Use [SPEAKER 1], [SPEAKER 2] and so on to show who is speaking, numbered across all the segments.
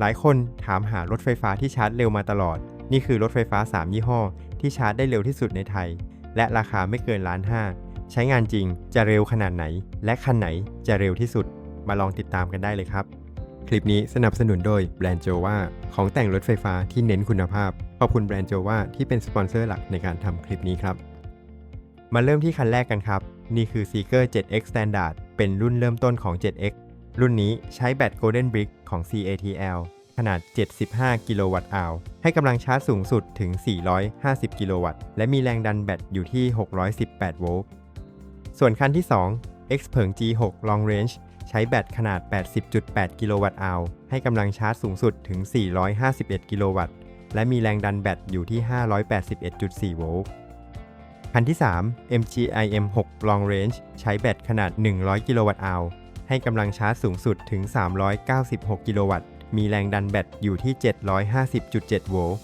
[SPEAKER 1] หลายคนถามหารถไฟฟ้าที่ชาร์จเร็วมาตลอด นี่คือรถไฟฟ้า 3 ยี่ห้อ ที่ชาร์จได้เร็วที่สุดในไทย และราคาไม่เกินล้านห้าใช้งานจริงจะเร็วขนาดไหน และคันไหนจะเร็วที่สุด มาลองติดตามกันได้เลยครับ คลิปนี้สนับสนุนโดยแบรนด์โจวาของแต่งรถไฟฟ้าที่เน้นคุณภาพ ขอบคุณแบรนด์โจวาที่เป็นสปอนเซอร์หลักในการทำคลิปนี้ครับ มาเริ่มที่คันแรกกันครับ นี่คือ Seeker 7X Standard เป็นรุ่นเริ่มต้นของ 7X รุ่นนี้ใช้แบต Golden Brick ของ CATL ขนาด 75 กิโลวัตต์อาวให้กำลังชาร์จสูงสุดถึง 450 กิโลวัตต์ และมีแรงดันแบตอยู่ที่ 618 โวลต์ ส่วนคันที่ 2 X เผิง G6 Long Range ใช้แบตขนาด 80.8 กิโลวัตต์อาวให้กำลังชาร์จสูงสุดถึง 451 กิโลวัตต์ และมีแรงดันแบตอยู่ที่ 581.4 โวลต์ คันที่ 3 MGIM 6 Long Range ใช้แบตขนาด 100 กิโลวัตต์อาว ให้กำลังชาร์จสูงสุดถึง 396 กิโลวัตต์ มีแรงดันแบตอยู่ที่ 750.7 โวลต์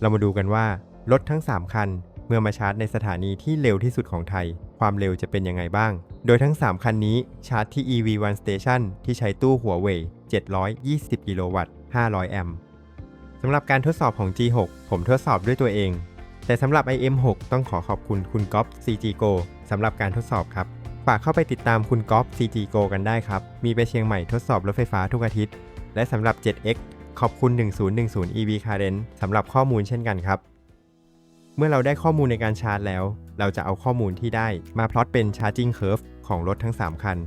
[SPEAKER 1] เรามาดูกันว่า รถทั้ง 3 คัน เมื่อมาชาร์จในสถานีที่เร็วที่สุดของไทย ความเร็วจะเป็นยังไงบ้าง โดยทั้ง 3 คันนี้ชาร์จที่ EV1 Station ที่ใช้ตู้หัวเว่ย720 กิโลวัตต์ 500 แอมป์สำหรับการทดสอบของ G6 ผมทดสอบด้วยตัวเอง แต่สำหรับ IM6 ต้องขอขอบคุณคุณก๊อฟ CG Go สำหรับการทดสอบครับ ฝากเข้าไปติดตามคุณก๊อฟ CG Go กันได้ครับ มีไปเชียงใหม่ทดสอบรถไฟฟ้าทุกอาทิตย์ และสำหรับ 7X ขอบคุณ 1010 EV Current สำหรับข้อมูลเช่นกันครับ เมื่อเราได้ข้อมูลในการชาร์จแล้ว เราจะเอาข้อมูลที่ได้มาพลอตเป็น Charging Curve ของรถทั้ง 3 คัน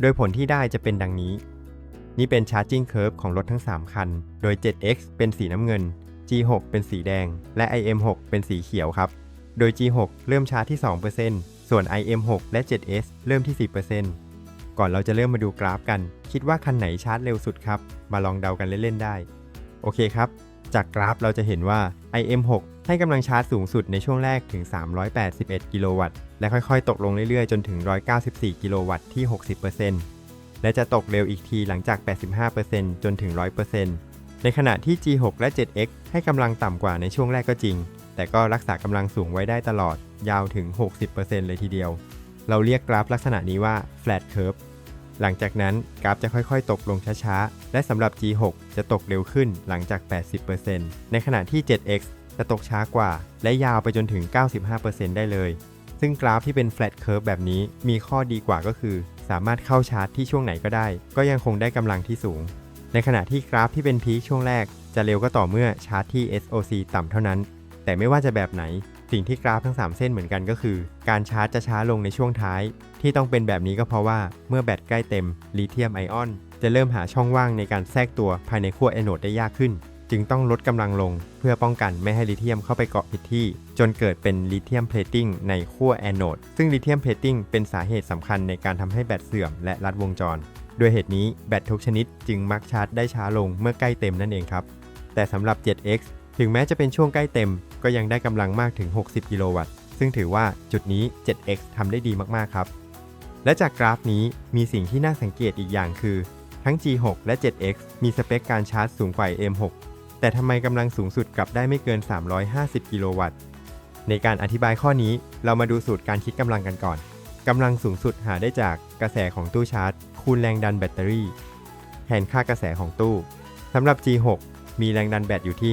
[SPEAKER 1] โดยผลที่ได้จะเป็นดังนี้ นี่เป็น Charging Curve ของรถทั้ง 3 คัน โดย 7X เป็นสีน้ำเงิน G6 เป็นสีแดง และ IM6 เป็นสีเขียวครับ โดย G6 เริ่มชาร์จที่ 2% ส่วน IM6 และ 7S เริ่มที่ 10%ก่อนเราจะเริ่มมาดูกราฟกัน คิดว่าคันไหนชาร์จเร็วสุดครับ มาลองเดากันเล่นๆได้ โอเคครับ จากกราฟเราจะเห็นว่า IM6 ให้กำลังชาร์จสูงสุดในช่วงแรกถึง 381 กิโลวัตต์ และค่อยๆ ตกลงเรื่อยๆ จนถึง 194 กิโลวัตต์ที่ 60%และจะตกเร็วอีกทีหลังจาก 85%จนถึง 100%ในขณะที่ G6 และ 7X ให้กำลังต่ำกว่าในช่วงแรกก็จริง แต่ก็รักษากำลังสูงไว้ได้ตลอดยาวถึง 60%เลยทีเดียว เราเรียกกราฟลักษณะนี้ว่า flat curve หลังจากนั้นกราฟจะค่อยๆ ตกลงช้าๆ และสำหรับ G6 จะตกเร็วขึ้นหลังจาก 80%ในขณะที่ 7X จะตกช้ากว่า และยาวไปจนถึง 95%ได้เลย ซึ่งกราฟที่เป็น flat curve แบบนี้มีข้อดีกว่าก็คือ สามารถเข้าชาร์จที่ช่วงไหนก็ได้ ก็ยังคงได้กำลังที่สูง ในขณะที่กราฟที่เป็นพีคช่วงแรก จะเร็วก็ต่อเมื่อชาร์จที่ SOC ต่ำเท่านั้น แต่ไม่ว่าจะแบบไหน สิ่งที่กราฟทั้ง 3 เส้นเหมือนกันก็คือ การชาร์จจะช้าลงในช่วงท้าย ที่ต้องเป็นแบบนี้ก็เพราะว่าเมื่อแบตใกล้เต็มลิเธียมไอออนจะเริ่มหาช่องว่างในการแทรกตัวภายในขั้วแอนโอดได้ยากขึ้น จึงต้องลดกำลังลง เพื่อป้องกันไม่ให้ลิเธียมเข้าไปเกาะผิดที่ จนเกิดเป็นลิเธียมเพลตติ้งในขั้วแอนโอดซึ่งลิเธียมเพลตติ้งเป็นสาเหตุสำคัญในการทำให้แบตเสื่อมและลัดวงจรด้วยเหตุนี้แบตทุกชนิดจึงมักชาร์จได้ช้าลงเมื่อใกล้เต็มนั่นเองครับ แต่สำหรับ 7X ถึงแม้จะเป็นช่วงใกล้เต็ม ก็ยังได้กำลังมากถึง 60 กิโลวัตต์ ซึ่งถือว่าจุดนี้ 7X ทำได้ดีมากๆครับ และจากกราฟนี้มีสิ่งที่น่าสังเกตอีกอย่างคือ ทั้ง G6 และ 7X มีสเปคการชาร์จสูงกว่า M6 แต่ทำไมกำลังสูงสุดกลับได้ไม่เกิน 350 กิโลวัตต์ ในการอธิบายข้อนี้เรามาดูสูตรการคิดกำลังกันก่อนกำลังสูงสุดหาได้จากกระแสของตู้ชาร์จ คูณแรงดันแบตเตอรี่แทนค่ากระแสของตู้สำหรับ G6 มีแรงดันแบตอยู่ที่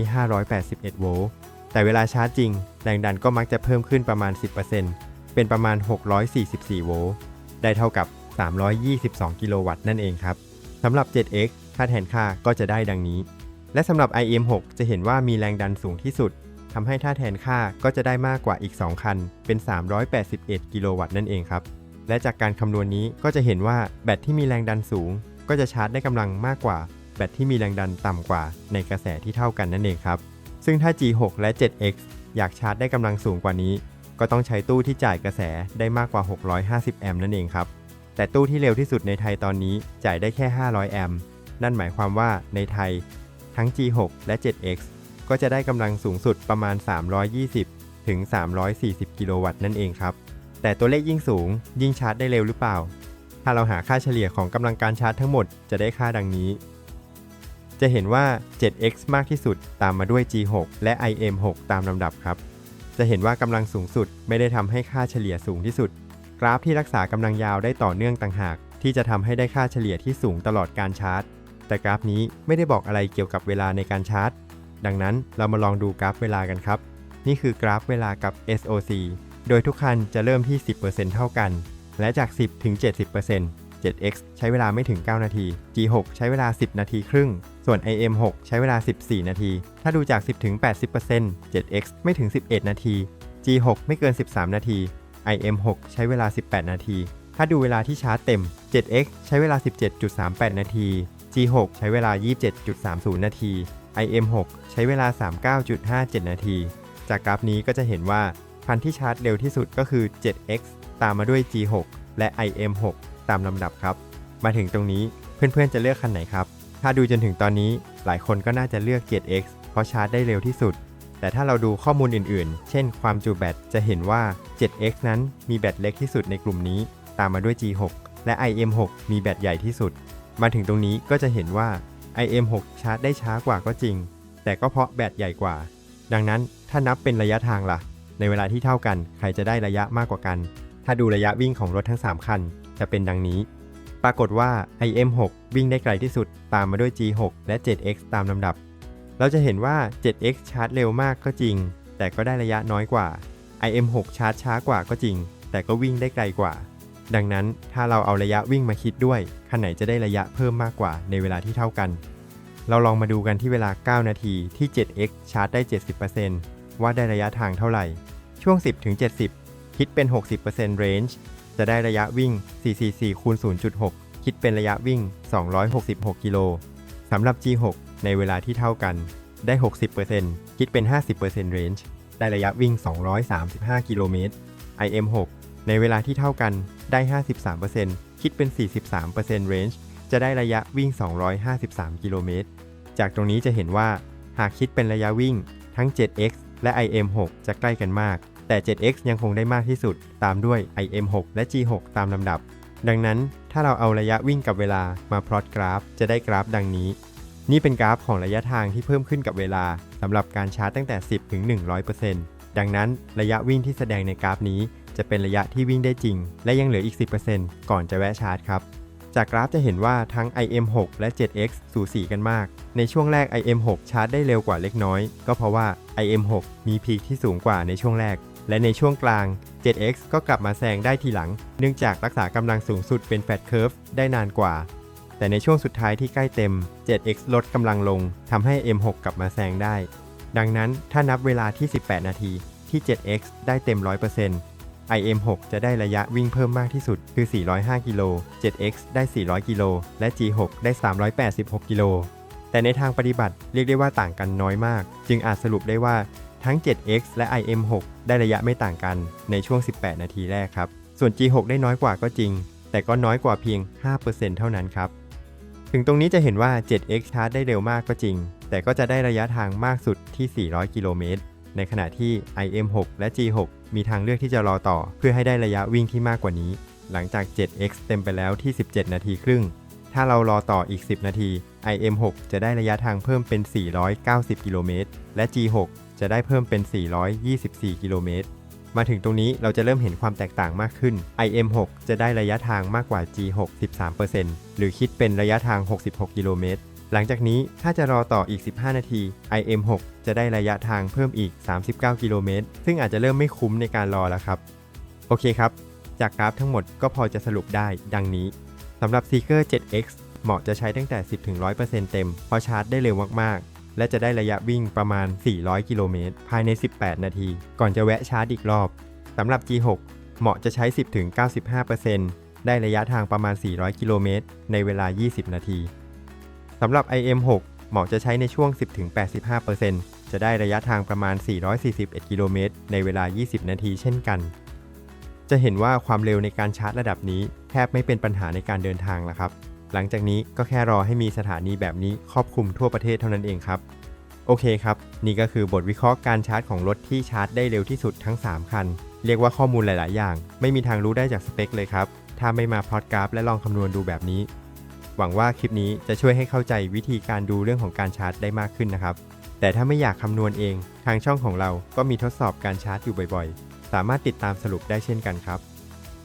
[SPEAKER 1] 581 โวลต์ แต่เวลาชาร์จจริง แรงดันก็มักจะเพิ่มขึ้นประมาณ 10%เป็นประมาณ 644 โวลต์ ได้เท่ากับ 322 กิโลวัตต์นั่นเองครับ สำหรับ 7X ค่าแทนค่าก็จะได้ดังนี้ และสำหรับ IM6 จะเห็นว่ามีแรงดันสูงที่สุด ทำให้ท่าแทนค่าก็จะได้มากกว่าอีก 2 คัน เป็น 381 กิโลวัตต์นั่นเองครับ และจากการคำนวณนี้ก็จะเห็นว่าแบตที่มีแรงดันสูง ก็จะชาร์จได้กำลังมากกว่า แบตที่มีแรงดันต่ำกว่าในกระแสที่เท่ากันนั่นเองครับ ซึ่งถ้า G6 และ 7X อยากชาร์จได้กำลังสูงกว่านี้ ก็ต้องใช้ตู้ที่จ่ายกระแสได้มากกว่า 650 แอมป์นั่นเองครับ แต่ตู้ที่เร็วที่สุดในไทยตอนนี้จ่ายได้แค่ 500 แอมป์นั่นหมายความว่าในไทย ทั้ง G6 และ 7X ก็จะได้กำลังสูงสุดประมาณ 320 ถึง 340 กิโลวัตต์นั่นเองครับ แต่ตัวเลขยิ่งสูง ยิ่งชาร์จได้เร็วหรือเปล่า ถ้าเราหาค่าเฉลี่ยของกำลังการชาร์จทั้งหมดจะได้ค่าดังนี้ จะเห็นว่า 7x มากที่สุดตามมาด้วย G6 และ IM6 ตามลำดับครับ จะเห็นว่ากำลังสูงสุดไม่ได้ทำให้ค่าเฉลี่ยสูงที่สุด กราฟที่รักษากำลังยาวได้ต่อเนื่องต่างหาก ที่จะทำให้ได้ค่าเฉลี่ยที่สูงตลอดการชาร์จ แต่กราฟนี้ไม่ได้บอกอะไรเกี่ยวกับเวลาในการชาร์จ ดังนั้นเรามาลองดูกราฟเวลากันครับ นี่คือกราฟเวลากับ SOC โดยทุกคันจะเริ่มที่ 10%เท่ากัน และจาก 10ถึง70% 7x ใช้เวลาไม่ถึง 9 นาที G6 ใช้เวลา 10 นาทีครึ่ง ส่วน IM6 ใช้เวลา 14 นาที ถ้าดูจาก 10ถึง80% 7x ไม่ถึง 11 นาที G6 ไม่เกิน 13 นาที IM6 ใช้เวลา 18 นาที ถ้าดูเวลาที่ชาร์จเต็ม 7x ใช้เวลา 17.38 นาที G6 ใช้เวลา 27.30 นาที IM6 ใช้เวลา 39.57 นาที จากกราฟนี้ก็จะเห็นว่าคันที่ชาร์จเร็วที่สุดก็คือ 7x ตามมาด้วย G6 และ IM6 ตามลำดับครับ มาถึงตรงนี้เพื่อนๆจะเลือกคันไหนครับ ถ้าดูจนถึงตอนนี้หลายคนก็น่าจะเลือก 7x เพราะชาร์จได้เร็วที่สุด แต่ถ้าเราดูข้อมูลอื่นๆ เช่นความจุแบตจะเห็นว่า 7x นั้นมีแบตเล็กที่สุดในกลุ่มนี้ ตามมาด้วย G6 และ IM6 มีแบตใหญ่ที่สุด มาถึงตรงนี้ก็จะเห็นว่า IM6 ชาร์จได้ช้ากว่าก็จริง แต่ก็เพราะแบตใหญ่กว่า ดังนั้นถ้านับเป็นระยะทางล่ะ ในเวลาที่เท่ากันใครจะได้ระยะมากกว่ากัน ถ้าดูระยะวิ่งของรถทั้ง 3 คัน จะเป็นดังนี้ ปรากฏว่า IM6 วิ่งได้ไกลที่สุด ตามมาด้วย G6 และ 7X ตามลำดับ เราจะเห็นว่า 7X ชาร์จเร็วมากก็จริง แต่ก็ได้ระยะน้อยกว่า IM6 ชาร์จช้ากว่าก็จริง แต่ก็วิ่งได้ไกลกว่า ดังนั้นถ้าเราเอาระยะวิ่งมาคิดด้วย คันไหนจะได้ระยะเพิ่มมากกว่าในเวลาที่เท่ากัน เราลองมาดูกันที่เวลา 9 นาทีที่ 7x ชาร์จได้ 70%ว่าได้ระยะทางเท่าไหร่ ช่วง 10ถึง70 คิดเป็น 60% range จะได้ระยะวิ่ง 444คูณ0.6 คิดเป็นระยะวิ่ง 266 กิโลสำหรับ G6 ในเวลาที่เท่ากัน ได้ 60%คิดเป็น 50% range ได้ระยะวิ่ง 235 กิโลเมตร IM6 ในเวลาที่เท่ากัน ได้ 53%คิดเป็น 43% range จะได้ระยะวิ่ง 253 กิโลเมตร จากตรงนี้จะเห็นว่า หากคิดเป็นระยะวิ่งทั้ง 7x และ IM6 จะใกล้กันมาก แต่ 7x ยังคงได้มากที่สุด ตามด้วย IM6 และ G6 ตามลำดับ ดังนั้นถ้าเราเอาระยะวิ่งกับเวลามาพลอตกราฟ จะได้กราฟดังนี้ นี่เป็นกราฟของระยะทางที่เพิ่มขึ้นกับเวลาสำหรับการชาร์จตั้งแต่ 10ถึง100%ดังนั้นระยะวิ่งที่แสดงในกราฟนี้ จะเป็นระยะที่วิ่งได้จริง และยังเหลืออีก 10%ก่อนจะแวะชาร์จครับจากกราฟจะเห็นว่าทั้ง IM6 และ 7x สูสีกันมาก ในช่วงแรก IM6 ชาร์จได้เร็วกว่าเล็กน้อย ก็เพราะว่า IM6 มีพีคที่สูงกว่าในช่วงแรก และในช่วงกลาง 7x ก็กลับมาแซงได้ทีหลัง เนื่องจากรักษากำลังสูงสุดเป็นแฟตเคิร์ฟได้นานกว่า แต่ในช่วงสุดท้ายที่ใกล้เต็ม 7x ลดกำลังลงทำให้ M6 กลับมาแซงได้ ดังนั้นถ้านับเวลาที่ 18 นาทีที่ 7x ได้เต็ม 100% IM6 จะได้ระยะวิ่งเพิ่มมากที่สุดคือ 405 กิโล 7x ได้ 400 กิโล และ G6 ได้ 386 กิโล แต่ในทางปฏิบัติเรียกได้ว่าต่างกันน้อยมาก จึงอาจสรุปได้ว่า ทั้ง 7x และ IM6 ได้ระยะไม่ต่างกันในช่วง 18 นาทีแรกครับ ส่วน G6 ได้น้อยกว่าก็จริง แต่ก็น้อยกว่าเพียง 5%เท่านั้นครับ ถึงตรงนี้จะเห็นว่า 7x ชาร์จได้เร็วมากก็จริง แต่ก็จะได้ระยะทางมากสุดที่ 400 กิโลเมตร ในขณะที่ IM6 และ G6 มีทางเลือกที่จะรอต่อ เพื่อให้ได้ระยะวิ่งที่มากกว่านี้ หลังจาก 7x เต็มไปแล้วที่ 17 นาทีครึ่ง ถ้าเรารอต่ออีก 10 นาที IM6 จะได้ระยะทางเพิ่มเป็น 490 กิโลเมตร และ G6 จะได้เพิ่มเป็น 424 กิโลเมตร มาถึงตรงนี้เราจะเริ่มเห็นความแตกต่างมากขึ้น IM6 จะได้ระยะทางมากกว่า G6 13%หรือคิดเป็นระยะทาง 66 กิโลเมตร หลังจากนี้ถ้าจะรอต่ออีก 15 นาที IM6 จะได้ระยะทางเพิ่มอีก 39 กิโลเมตร ซึ่งอาจจะเริ่มไม่คุ้มในการรอแล้วครับ โอเคครับ จากกราฟทั้งหมดก็พอจะสรุปได้ ดังนี้สำหรับ Seeker 7X เหมาะจะใช้ตั้งแต่ 10-100%เต็มเพราะชาร์จได้เร็วมากๆ และจะได้ระยะวิ่งประมาณ 400 กิโลเมตร ภายใน 18 นาที ก่อนจะแวะชาร์จอีกรอบสำหรับ G6 เหมาะจะใช้ 10-95%ได้ระยะทางประมาณ 400 กิโลเมตร ในเวลา 20 นาทีสำหรับ IM6 เหมาะจะใช้ในช่วง 10-85%จะได้ระยะทางประมาณ 441 กิโลเมตร ในเวลา 20 นาทีเช่นกัน จะเห็นว่าความเร็วในการชาร์จระดับนี้ แทบไม่เป็นปัญหาในการเดินทางแล้วครับ หลังจากนี้ก็แค่รอให้มีสถานีแบบนี้ครอบคลุมทั่วประเทศเท่านั้นเองครับ โอเคครับ นี่ก็คือบทวิเคราะห์การชาร์จของรถที่ชาร์จได้เร็วที่สุดทั้ง 3 คัน เรียกว่าข้อมูลหลาย ๆ อย่าง ไม่มีทางรู้ได้จากสเปคเลยครับ ถ้าไม่มาพลอตกราฟและลองคำนวณดูแบบนี้ หวังว่าคลิปนี้จะช่วยให้เข้าใจวิธีการดูเรื่องของการชาร์จได้มากขึ้นนะครับ แต่ถ้าไม่อยากคำนวณเอง ทางช่องของเราก็มีทดสอบการชาร์จอยู่บ่อย ๆ สามารถติดตามสรุปได้เช่นกันครับ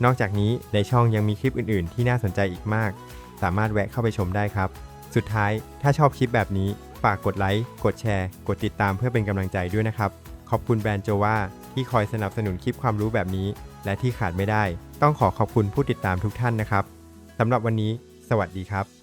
[SPEAKER 1] นอกจากนี้ในช่องยังมีคลิปอื่น ๆ ที่น่าสนใจอีกมาก สามารถแวะเข้าไปชมได้ครับ สุดท้ายถ้าชอบคลิปแบบนี้ ฝากกดไลค์ กดแชร์ กดติดตามเพื่อเป็นกำลังใจด้วยนะครับ ขอบคุณแบรนด์โจวาที่คอยสนับสนุนคลิปความรู้แบบนี้ และที่ขาดไม่ได้ ต้องขอขอบคุณผู้ติดตามทุกท่านนะครับสำหรับวันนี้ สวัสดีครับ